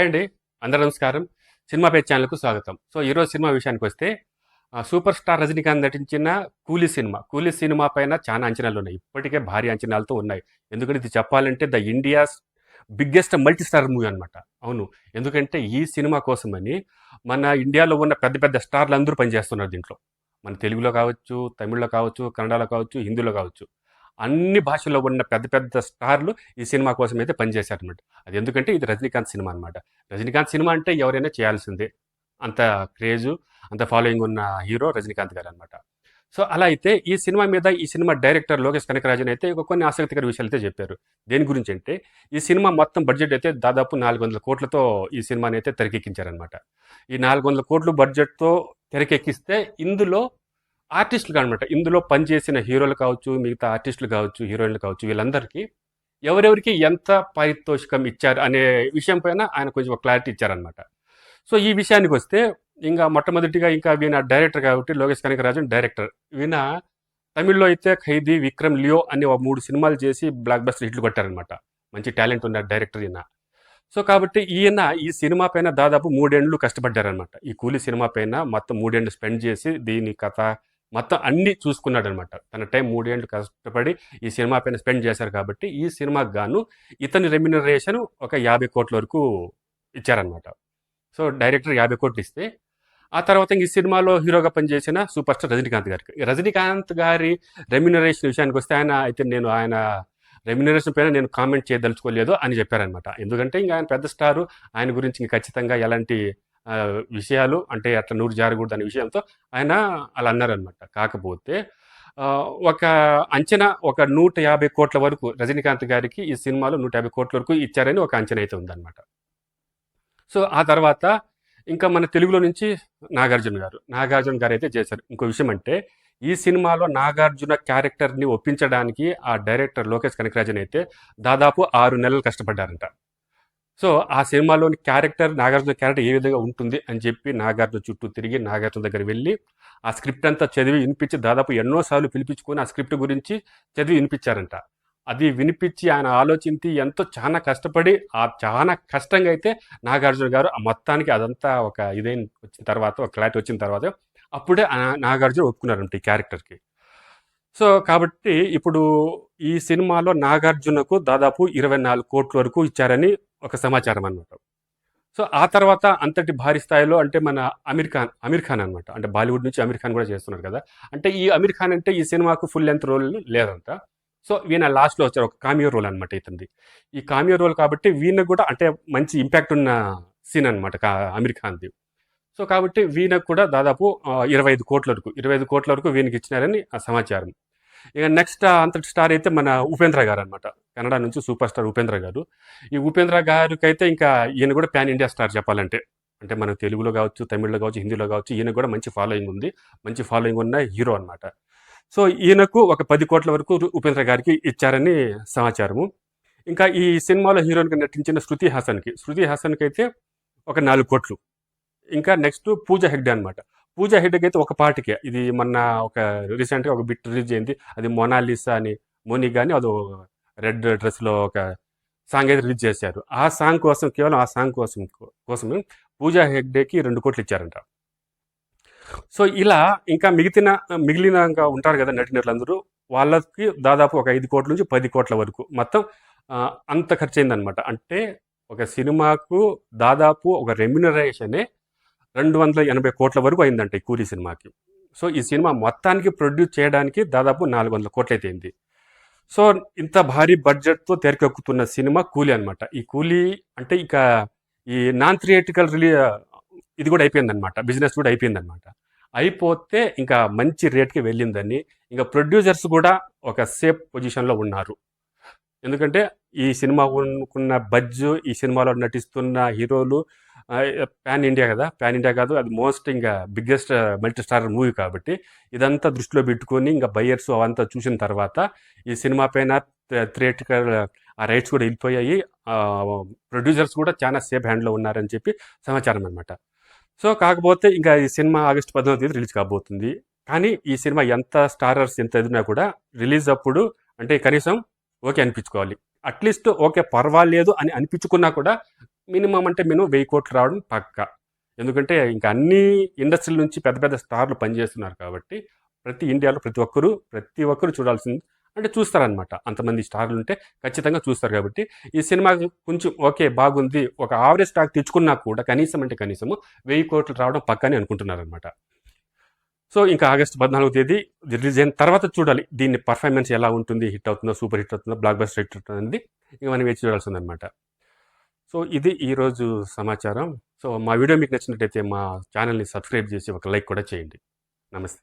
Hi అండి. అందరూ నమస్కారం. సినిమా పేజ్ ఛానల్కు స్వాగతం. సో ఈరోజు సినిమా విషయానికి వస్తే సూపర్ స్టార్ రజనీకాంత్ నటించిన కూలీ సినిమా. కూలీ సినిమా పైన చాలా అంచనాలు ఉన్నాయి. ఇప్పటికే భారీ అంచనాలతో ఉన్నాయి. ఎందుకంటే ఇది చెప్పాలంటే the India's biggest multi star movie అనమాట అవును. ఎందుకంటే ఈ సినిమా కోసమని మన ఇండియాలో ఉన్న పెద్ద పెద్ద స్టార్లు అందరూ పనిచేస్తున్నారు దీంట్లో. మన తెలుగులో కావచ్చు తమిళ్ళో కావచ్చు కన్నడలో కావచ్చు హిందీలో కావచ్చు. అన్ని భాషల్లో ఉన్న పెద్ద పెద్ద స్టార్లు ఈ సినిమా కోసం అయితే పనిచేశారనమాట అది ఎందుకంటే ఇది రజనీకాంత్ సినిమా అనమాట రజనీకాంత్ సినిమా అంటే ఎవరైనా చేయాల్సిందే. అంత క్రేజు అంత ఫాలోయింగ్ ఉన్న హీరో రజనీకాంత్ గారు అనమాట సో అలా అయితే ఈ సినిమా మీద ఈ సినిమా డైరెక్టర్ లోకేష్ కనకరాజన్ అయితే ఒక కొన్ని ఆసక్తికర విషయాలు అయితే చెప్పారు. దేని గురించి అంటే ఈ సినిమా మొత్తం బడ్జెట్ అయితే దాదాపు నాలుగు వందల కోట్లతో ఈ సినిమాని అయితే తెరకెక్కించారనమాట ఈ నాలుగు వందల కోట్లు బడ్జెట్తో తెరకెక్కిస్తే ఇందులో ఆర్టిస్టులు అనమాట ఇందులో పనిచేసిన హీరోలు కావచ్చు మిగతా ఆర్టిస్టులు కావచ్చు హీరోయిన్లు కావచ్చు వీళ్ళందరికీ ఎవరెవరికి ఎంత పారితోషికం ఇచ్చారు అనే విషయం పైన ఆయన కొంచెం క్లారిటీ ఇచ్చారనమాట సో ఈ విషయానికి వస్తే ఇంకా మొట్టమొదటిగా ఇంకా వీణ డైరెక్టర్ కాబట్టి లోకేష్ కనకరాజన్ డైరెక్టర్. వీణ తమిళ్ళో అయితే ఖైదీ విక్రమ్ లియో అనే ఒక మూడు సినిమాలు చేసి బ్లాక్ బస్టర్ హిట్లు కొట్టారనమాట మంచి టాలెంట్ ఉన్న డైరెక్టర్ ఈయన. సో కాబట్టి ఈయన ఈ సినిమా పైన దాదాపు మూడేండ్లు కష్టపడ్డారనమాట ఈ కూలీ సినిమా పైన మొత్తం మూడేండ్లు స్పెండ్ చేసి దీని కథ మొత్తం అన్ని చూసుకున్నాడు అనమాట తన టైం మూడేళ్ళు కష్టపడి ఈ సినిమా పైన స్పెండ్ చేశారు కాబట్టి ఈ సినిమాకి గాను ఇతని రెమ్యునరేషన్ ఒక యాభై కోట్ల వరకు ఇచ్చారనమాట. సో డైరెక్టర్ యాభై కోట్లు ఇస్తే ఆ తర్వాత ఈ సినిమాలో హీరోగా పనిచేసిన సూపర్ స్టార్ రజనీకాంత్ గారికి. రజనీకాంత్ గారి రెమ్యునరేషన్ విషయానికి వస్తే ఆయన అయితే నేను ఆయన రెమ్యునరేషన్ పైన నేను కామెంట్ చేయదలుచుకోలేదు అని చెప్పారనమాట. ఎందుకంటే ఇంకా ఆయన పెద్ద స్టారు ఆయన గురించి ఇంకా ఖచ్చితంగా ఎలాంటి విషయాలు అంటే అట్లా నూరు జారకూడదు అనే విషయంతో ఆయన అలా అన్నారనమాట కాకపోతే ఒక అంచనా ఒక నూట యాభై కోట్ల వరకు రజనీకాంత్ గారికి ఈ సినిమాలో నూట యాభై కోట్ల వరకు ఇచ్చారని ఒక అంచనా అయితే ఉందన్నమాట. సో ఆ తర్వాత ఇంకా మన తెలుగులో నుంచి నాగార్జున గారు నాగార్జున గారు అయితే చేశారు. ఇంకో విషయం అంటే ఈ సినిమాలో నాగార్జున క్యారెక్టర్ని ఒప్పించడానికి ఆ డైరెక్టర్ లోకేష్ కనకరాజన్ అయితే దాదాపు ఆరు నెలలు కష్టపడ్డారంట. సో ఆ సినిమాలోని క్యారెక్టర్ నాగార్జున క్యారెక్టర్ ఏ విధంగా ఉంటుంది అని చెప్పి నాగార్జున చుట్టూ తిరిగి నాగార్జున దగ్గర వెళ్ళి ఆ స్క్రిప్ట్ అంతా చదివి వినిపించి దాదాపు ఎన్నోసార్లు పిలిపించుకొని ఆ స్క్రిప్ట్ గురించి చదివి వినిపించారంట. అది వినిపించి ఆయన ఆలోచించి ఎంతో చాలా కష్టపడి ఆ చాలా కష్టంగా అయితే నాగార్జున గారు ఆ మొత్తానికి అదంతా ఒక ఇదైన వచ్చిన తర్వాత ఒక క్లారిటీ వచ్చిన తర్వాత అప్పుడే ఆ నాగార్జున ఒప్పుకున్నారంట ఈ క్యారెక్టర్కి. సో కాబట్టి ఇప్పుడు ఈ సినిమాలో నాగార్జునకు దాదాపు ఇరవై నాలుగు కోట్ల వరకు ఇచ్చారని ఒక సమాచారం అనమాట సో ఆ తర్వాత అంతటి భారీ స్థాయిలో అంటే మన అమీర్ ఖాన్ అమీర్ ఖాన్ అనమాట అంటే బాలీవుడ్ నుంచి అమీర్ ఖాన్ కూడా చేస్తున్నారు కదా. అంటే ఈ అమీర్ ఖాన్ అంటే ఈ సినిమాకు ఫుల్ లెంత్ రోల్ లేదంట. సో వీణ లాస్ట్లో వచ్చారు ఒక కామియో రోల్ అనమాట ఇతనిది. ఈ కామియో రోల్ కాబట్టి వీణ కూడా అంటే మంచి ఇంపాక్ట్ ఉన్న సీన్ అనమాట అమీర్ ఖాన్ది. సో కాబట్టి వీణకు కూడా దాదాపు ఇరవై ఐదు కోట్ల వరకు ఇరవై ఐదు కోట్ల వరకు వీణకి ఇచ్చినారని ఆ సమాచారం. ఇక నెక్స్ట్ అంతటి స్టార్ అయితే మన ఉపేంద్ర గారు అనమాట కన్నడ నుంచి సూపర్ స్టార్ ఉపేంద్ర గారు. ఈ ఉపేంద్ర గారికి అయితే ఇంకా ఈయన కూడా ప్యాన్ ఇండియా స్టార్ చెప్పాలంటే. అంటే మనకు తెలుగులో కావచ్చు తమిళ్ళో కావచ్చు హిందీలో కావచ్చు ఈయన కూడా మంచి ఫాలోయింగ్ ఉంది. మంచి ఫాలోయింగ్ ఉన్న హీరో అనమాట సో ఈయనకు ఒక పది కోట్ల వరకు ఉపేంద్ర గారికి ఇచ్చారని సమాచారము. ఇంకా ఈ సినిమాలో హీరోయిన్గా నటించిన శృతి హాసన్కి శృతి హాసన్కి అయితే ఒక నాలుగు కోట్లు. ఇంకా నెక్స్ట్ పూజ హెగ్డే అనమాట పూజా హెగ్డేకి అయితే ఒక పాటికే. ఇది మొన్న ఒక రీసెంట్గా ఒక బిట్ రిలీజ్ అయింది. అది మొనాలిసా అని మోని కానీ అది రెడ్ డ్రెస్లో ఒక సాంగ్ అయితే రిలీజ్ చేశారు. ఆ సాంగ్ కోసం కేవలం ఆ సాంగ్ కోసం కోసమే పూజా హెగ్డేకి రెండు కోట్లు ఇచ్చారంట. సో ఇలా ఇంకా మిగిలిన మిగిలిన ఇంకా ఉంటారు కదా నటినట్లందరూ వాళ్ళకి దాదాపు ఒక ఐదు కోట్ల నుంచి పది కోట్ల వరకు మొత్తం అంత ఖర్చు అయిందనమాట అంటే ఒక సినిమాకు దాదాపు ఒక రెమ్యునరేషనే రెండు వందల ఎనభై కోట్ల వరకు అయిందంట ఈ కూలీ సినిమాకి. సో ఈ సినిమా మొత్తానికి ప్రొడ్యూస్ చేయడానికి దాదాపు నాలుగు వందల కోట్లు అయింది. సో ఇంత భారీ బడ్జెట్తో తెరకెక్కుతున్న సినిమా కూలీ అనమాట ఈ కూలీ అంటే ఇక ఈ నాన్ థియేటికల్ రిలీ ఇది కూడా అయిపోయిందనమాట బిజినెస్ కూడా అయిపోయిందనమాట అయిపోతే ఇంకా మంచి రేట్కి వెళ్ళిందని ఇంకా ప్రొడ్యూసర్స్ కూడా ఒక సేఫ్ పొజిషన్లో ఉన్నారు. ఎందుకంటే ఈ సినిమా ఉన్న బజ్జు ఈ సినిమాలో నటిస్తున్న హీరోలు ప్యాన్ ఇండియా కదా. ప్యాన్ ఇండియా కాదు అది మోస్ట్ ఇంకా బిగ్గెస్ట్ మల్టీ స్టార్ మూవీ కాబట్టి ఇదంతా దృష్టిలో పెట్టుకొని ఇంకా బయ్యర్స్ అవంతా చూసిన తర్వాత ఈ సినిమా పైన థియేటికల్ ఆ రైట్స్ కూడా వెళ్ళిపోయాయి. ప్రొడ్యూసర్స్ కూడా చాలా సేఫ్ హ్యాండ్లో ఉన్నారని చెప్పి సమాచారం అనమాట సో కాకపోతే ఇంకా ఈ సినిమా ఆగస్టు పద్నాలుగు తేదీ రిలీజ్ కాబోతుంది. కానీ ఈ సినిమా ఎంత స్టారర్స్ ఎంత ఎదినా కూడా రిలీజ్ అప్పుడు అంటే కనీసం ఓకే అనిపించుకోవాలి. అట్లీస్ట్ ఓకే పర్వాలేదు అని అనిపించుకున్నా కూడా మినిమం అంటే మినిమం వెయ్యి కోట్లు రావడం పక్క. ఎందుకంటే ఇంకా అన్ని ఇండస్ట్రీల నుంచి పెద్ద పెద్ద స్టార్లు పనిచేస్తున్నారు కాబట్టి ప్రతి ఇండియాలో ప్రతి ఒక్కరూ ప్రతి ఒక్కరు చూడాల్సింది అంటే చూస్తారనమాట అంతమంది స్టార్లు ఉంటే ఖచ్చితంగా చూస్తారు కాబట్టి ఈ సినిమా కొంచెం ఓకే బాగుంది ఒక ఆవరేజ్ స్టాక్ తెచ్చుకున్నా కూడా కనీసం అంటే కనీసము వెయ్యి కోట్లు రావడం పక్కనే అనుకుంటున్నారనమాట సో ఇంకా ఆగస్టు పద్నాలుగో తేదీ రిలీజ్ అయిన తర్వాత చూడాలి దీన్ని పర్ఫార్మెన్స్ ఎలా ఉంటుంది హిట్ అవుతుందో సూపర్ హిట్ అవుతుందో బ్లాక్ బస్టర్ హిట్ అవుతుంది ఇంకా మనం వేచి చూడాల్సిందనమాట సో ఇది ఈరోజు సమాచారం. సో మా వీడియో మీకు నచ్చినట్టయితే మా ఛానల్ని సబ్స్క్రైబ్ చేసి ఒక లైక్ కూడా చేయండి. నమస్తే.